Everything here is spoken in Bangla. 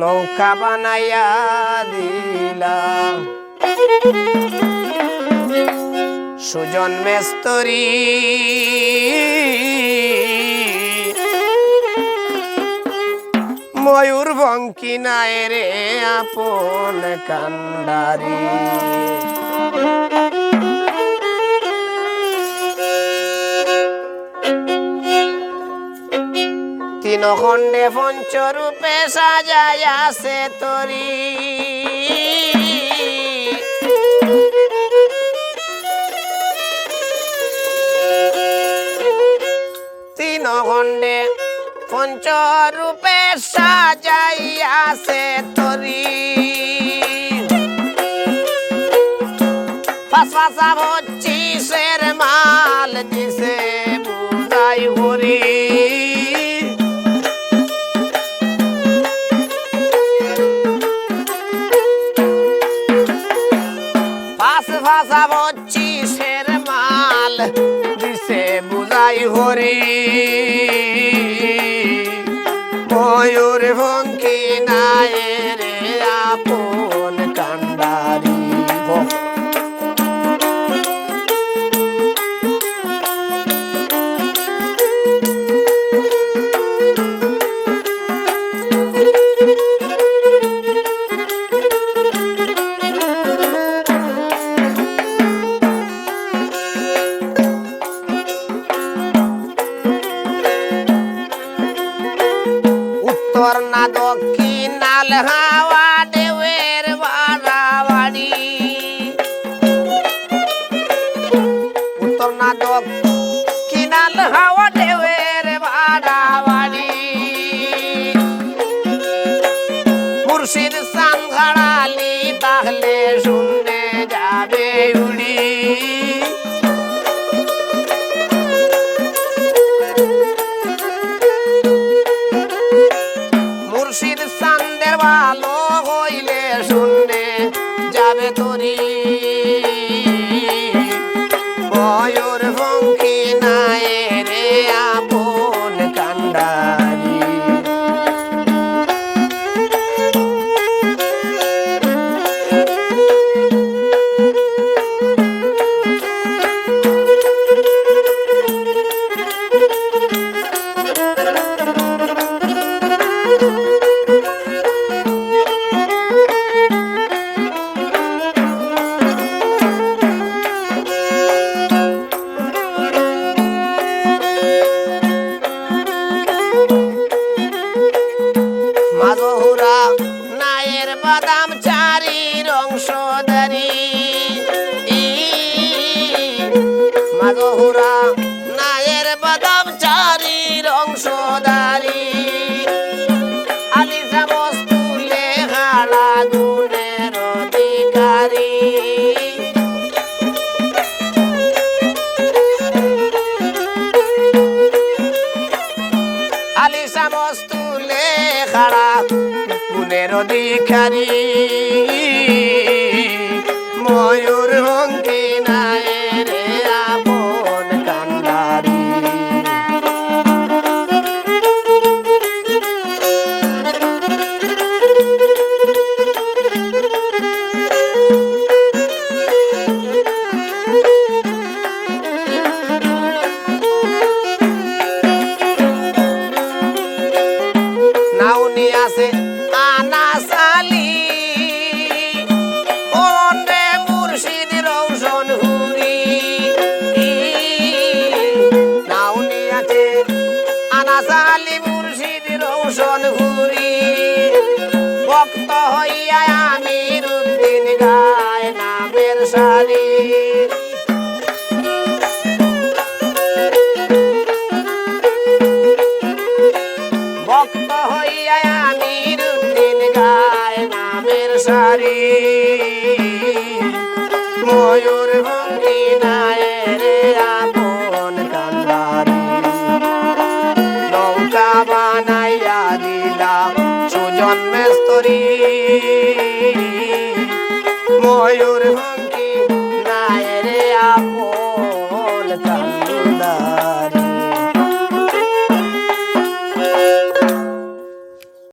নৌকা বানাইয়া দিলাম সুজন মেস্তরি। ময়ূর বঙ্কি নাই রে আপন কান্ডারি। তিন খণ্ডে পঞ্চরূপে সাজাইয়াছে তরি। তিন খণ্ডে পঞ্চরূপে সাজাই তরি ভাষা পঁচিশের মাল দিছে বুঝাই হরি। ময়ূর ভঙ্কি নাই নাল হাওয়া দেবের বাড়াবাড়ি উত্তর না দক্ষিণ হাওয়া যাবে তরি অধিকারী Sari. Sari.